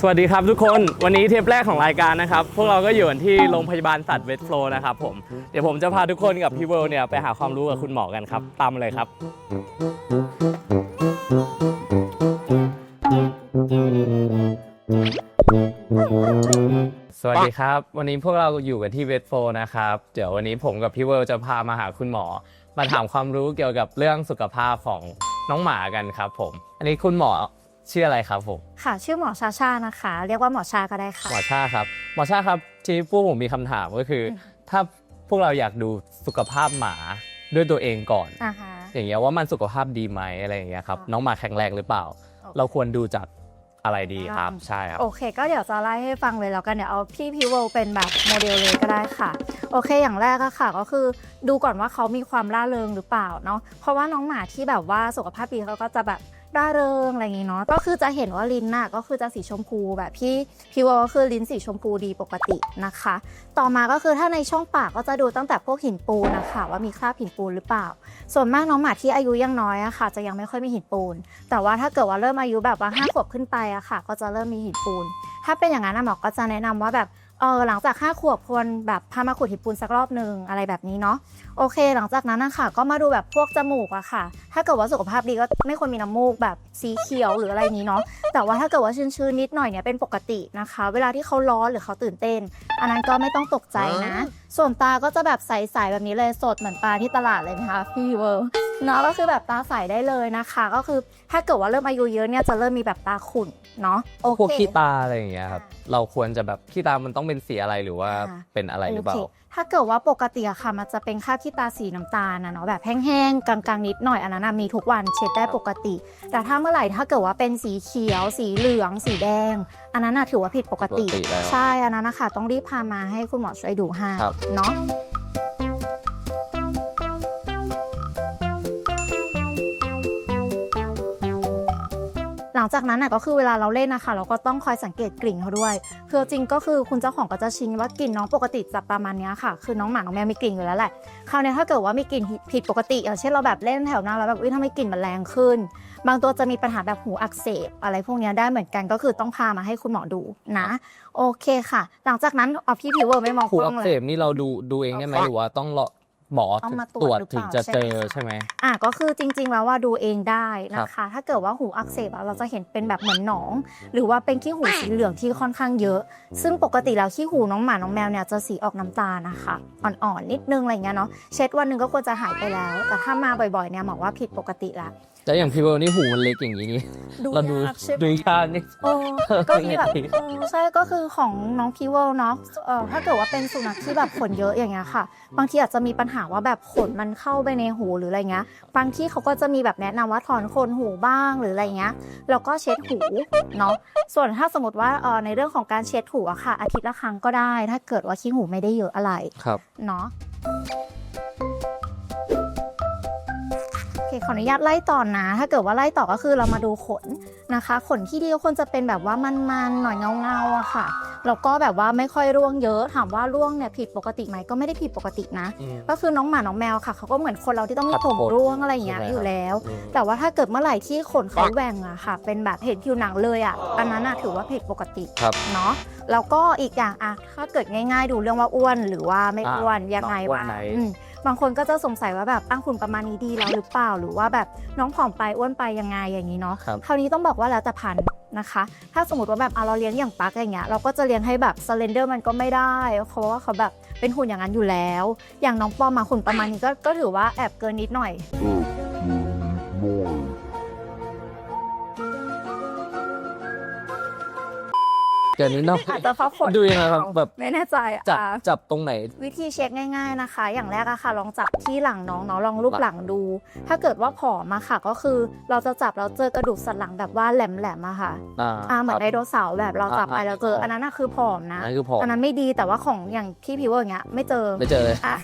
สวัสดีครับทุกคนวันนี้เทปแรกของรายการนะครับ พวกเราก็อยู่กันที่โรงพยาบาลสัตว์เวสโฟลนะครับผมเดี๋ยวผมจะพาทุกคนกับพี่เวิลด์เนี่ยไปหาความรู้กับคุณหมอกันครับ ตามมาเลยครับ สวัสดีครับ วันนี้พวกเราอยู่กันที่เวสโฟลนะครับ เดี๋ยววันนี้ผมกับพี่เวิลด์จะพามาหาคุณหมอ มาถามความรู้เกี่ยวกับเรื่องสุขภาพของน้องหมากันครับผม อันนี้คุณหมอ ชื่ออะไรครับผม ค่ะ ชื่อหมอชาชานะคะ เรียกว่าหมอชาก็ได้ค่ะ หมอชาครับ หมอชาครับทีนี้พวกผมมีคำถามก็คือถ้าพวกเราอยากดูสุขภาพหมาด้วยตัวเองก่อน อ่าฮะ อย่างเงี้ยว่ามันสุขภาพดีไหมอะไรอย่างเงี้ยครับค่ะน้องหมาแข็งแรงหรือเปล่า เราควรดูจากอะไรดีครับใช่ครับ โอเค ก็เดี๋ยวจะไล่ให้ฟังเลยแล้วกันเดี๋ยวเอาพี่พิวเวลเป็นแบบโมเดลเลยก็ได้ค่ะ โอเค อย่างแรกก็ค่ะ ก็คือดูก่อนว่าเขามีความร่าเริงหรือเปล่าเนาะ เพราะว่าน้องหมาที่แบบว่าสุขภาพดีเขาก็จะแบบ ร่าเริงอะไรอย่างงี้เนาะก็คือจะเห็นว่าลิ้นน่ะก็คือจะสีชมพูแบบพี่พิวเวลก็คือลิ้นสีชมพูดีปกตินะคะ ต่อมาก็คือถ้าในช่องปากก็จะดูตั้งแต่พวกหินปูนนะคะว่ามีคราบหินปูนหรือเปล่า ส่วนมากน้องหมาที่อายุยังน้อยอะค่ะ จะยังไม่ค่อยมีหินปูน แต่ว่าถ้าเกิดว่าเริ่มอายุแบบว่าห้าขวบขึ้นไปอะค่ะ ก็จะเริ่มมีหินปูน ถ้าเป็นอย่างนั้นหมอก็จะแนะนำว่าแบบ เออหลังจากห้าขวบควรแบบพามาขุดหินปูนสักรอบหนึ่งอะไรแบบนี้เนาะโอเค หลังจากนั้นนะคะก็มาดูแบบพวกจมูกอะค่ะ ถ้าเกิดว่าสุขภาพดีก็ไม่ควรมีน้ำมูกแบบสีเขียวหรืออะไรอย่างนี้เนาะแต่ว่าถ้าเกิดว่าชื้นๆนิดหน่อยเนี่ยเป็นปกตินะคะ เวลาที่เขาร้อนหรือเขาตื่นเต้น อันนั้นก็ไม่ต้องตกใจนะ ส่วนตาก็จะแบบใสๆแบบนี้เลยสดเหมือนปลาที่ตลาดเลยนะคะพี่เวิร์ เนาะก็คือแบบตาใสได้เลยนะคะ ก็คือถ้าเกิดว่าเริ่มอายุเยอะเนี่ยจะเริ่มมีแบบตาขุ่นเนาะโอเคพวกขี้ตาอะไรอย่างเงี้ยครับเราควรจะแบบขี้ตามันต้องเป็นสีอะไรหรือว่าค่ะเป็นอะไรหรือเปล่าโคถ้าเกิดว่าปกติอะค่ะมันจะเป็นค่าบขี้ตาสีน้ำตาลนะเนาะแบบแห้งๆกลางๆนิดหน่อยอันนั้นนะมีทุกวันเช็ดได้ปกติ แต่ถ้าเมื่อไหร่ถ้าเกิดว่าเป็นสีเขียว สีเหลือง สีแดง อันนั้นน่ะถือว่าผิดปกติปกติแล้วใช่อันนั้นนะคะต้องรีบพามาให้คุณหมอช่วยดูให้ครับเนาะ หลังจากนั้นน่ะก็คือเวลาเราเล่นนะคะเราก็ต้องคอยสังเกตกลิ่นเขาด้วย คือจริงก็คือคุณเจ้าของก็จะชินว่ากลิ่นน้องปกติจะประมาณนี้ค่ะ คือน้องหมาน้องแมวมีกลิ่นอยู่แล้วแหละคราวนี้ถ้าเกิดว่ามีกลิ่นผิดปกติอย่างเช่นเราแบบเล่นแถวหน้าแล้วแบบอุ้ยทำไมกลิ่นมันแรงขึ้น บางตัวจะมีปัญหาแบบหูอักเสบ อะไรพวกนี้ได้เหมือนกันก็คือต้องพามาให้คุณหมอดูนะ โอเคค่ะ หลังจากนั้นเอาพี่พิวเวอร์ไม่มองหูกล้อัองกเลเสยบนี่เราดูดูเองได้ไหมหรือว่าต้องรอ หมอต้องมาตตรรววจจหรือเปถึงล่าจะเจอใช่ใช่ไหไหมมอะก็คือจริงๆแล้วว่าดูเองได้นะคะ ถ้าเกิดว่าหูอักเสบอะเราจะเห็นเป็นแบบเหมือนหนอง หรือว่าเป็นขี้หูสีเหลืองที่ค่อนข้างเยอะ ซึ่งปกติแล้วขี้หูน้องหมาน้องแมวเนี่ยจะสีออกน้ำตาลนะคะอ่อนๆนิดนึงอะไรเงี้ยเนาะเช็ดวันหนึ่งก็ควรจะหายไปแล้ว แต่ถ้ามาบ่อยๆเนี่ยหมอว่าผิดปกติละ แล้วอย่างพี่เบิร์นี่หูมันเล็กอย่างนี้นี่เราดูยากใช่ไหมดูยากนี่ โอ้ก็มีแบบยังไงเออใช่ก็คือของน้องพีเวลเนาะเออถ้าเกิดว่าเป็นสุนัขที่แบบขนเยอะอย่างเงี้ยค่ะ บางทีอาจจะมีปัญหาว่าแบบขนมันเข้าไปในหูหรืออะไรเงี้ย บางที่เขาก็จะมีแบบแนะนำว่าถอนขนหูบ้างหรืออะไรเงี้ยแล้วก็เช็ดหูเนาะส่วนถ้าสมมติว่าเออในเรื่องของการเช็ดหูอะค่ะ อาทิตย์ละครั้งก็ได้ ถ้าเกิดว่าขี้หูไม่ได้เยอะอะไรครับ เนาะ ขออนุญาตไล่ต่อนะ ถ้าเกิดว่าไล่ต่อก็คือเรามาดูขนนะคะ ขนที่ดีก็ควรจะเป็นแบบว่ามันๆหน่อยเงาๆอะค่ะแล้วก็แบบว่าไม่ค่อยร่วงเยอะ ถามว่าร่วงเนี่ยผิดปกติไหมก็ไม่ได้ผิดปกตินะอืมก็คือน้องหมาน้องแมวค่ะเขาก็เหมือนคนเราที่ต้องมีครับผมผมร่วงอะไรอย่างเงี้ยใช่ไหมอยู่แล้วอืมแต่ว่าถ้าเกิดเมื่อไหร่ที่ขนเขาแหว่งอะค่ะ เป็นแบบเห็นผิวหนังเลยอะอันนั้นอะถือว่าผิดปกติครับเนาะแล้วก็อีกอย่างอะถ้าเกิดง่าย ๆ ดูเรื่องว่าอ้วนหรือว่าไม่อ่าอ้วนยังไงน้องอ้วนบ้างไหนอืม บางคนก็จะสงสัยว่าแบบตั้งคุณประมาณนี้ดีแล้วหรือเปล่า หรือว่าแบบน้องผอมไปอ้วนไปยังไงอย่างนี้เนาะครับคราวนี้ต้องบอกว่าแล้วแต่พันธุ์นะคะ ถ้าสมมติว่าแบบเอาเราเลี้ยงอย่างปักอย่างเงี้ยเราก็จะเลี้ยงให้แบบสเลนเดอร์มันก็ไม่ได้เพราะว่าเขาแบบเป็นหุ่นอย่างนั้นอยู่แล้ว อย่างน้องปอมมาหุ่นประมาณนี้ก็ก็ถือว่าแอบเกินนิดหน่อย เดี๋ยวนี้นอกอาจจะเพราะขนดูยังไงครับแบบไม่แน่ใจจับอะจับตรงไหน วิธีเช็คง่ายๆนะคะ อย่างแรกอะค่ะ ลองจับที่หลังน้องเนาะลองรูปหลังดู ถ้าเกิดว่าผอมมาค่ะ ก็คือเราจะจับแล้วเจอกระดูกสันหลังแบบว่าแหลมๆอะค่ะอ่าอ่าเหมือนคไดรับโนเสาร์แบบเราจับไปอ่าแล้วเจออ่าอันนั้นอะคือผอมนะนั่นคือผอมอันนั้นไม่ดีแต่ว่าของอย่างพี่พิวอย่างเงี้ยไม่เจอไม่เจอเลยอะ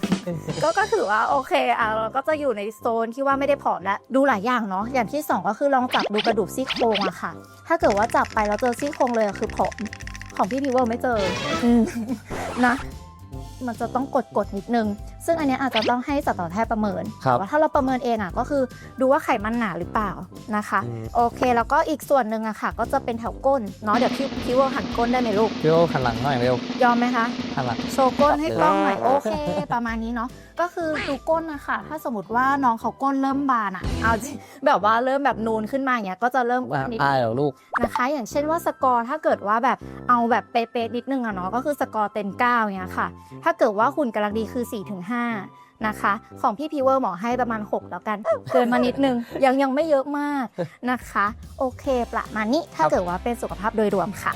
ก็ก็ถือว่าโอเคอะเราก็จะอยู่ในโซนที่ว่าไม่ได้ผอมและดูหลายอย่างเนาะอย่างที่สองก็คือลองจับดูกระดูกซี่โครงอะค่ะ ถ้าเกิดว่าจับไปแล้วเจอซี่โครงเลยอะคือผอม ของพี่พิวเวอร์ไม่เจออนะ มันจะต้องกดกดๆนิดนึง ซึ่งอันเนี้ยอาจจะต้องให้สัตวแพทย์ประเมินครับแต่ว่าถ้าเราประเมินเองอะก็คือดูว่าไขมันหนาหรือเปล่านะคะ อืม โอเค แล้วก็อีกส่วนหนึ่งอะค่ะ ก็จะเป็นแถวก้นเนาะเดี๋ยวพี่พี่ว่าหันก้นได้ไหมลูกพี่โอหันหลังหน่อยเร็วยอมไหมคะหั นหลังโชว์ก้นให้กล้องหน่อยโอเค ประมาณนี้เนาะก็คือดูก้นนะคะถ้าสมมติว่าน้องเขาก้นเริ่มบานอะเอาจริงแบบว่าเริ่มแบบนูนขึ้นมาอย่างเงี้ยก็จะเริ่มว่านิดอายเหรอลูก นะคะ อย่างเช่นว่าสกอร์ถ้าเกิดว่าแบบเอาแบบเป๊ะๆนิดนึงอะเนาะก็คือสกอร์เต็ม9เงี้ยค่ะ ถ้าเกิดว่าหุ่นกำลังดีคือ4-5นะคะ ของพี่พีเวอร์หมอให้ประมาณ 6 แล้วกัน เกินมานิดนึง ยังยังไม่เยอะมากนะคะ โอเคประมาณนี้ถ้าครับเกิดว่าเป็นสุขภาพโดยรวมค่ะ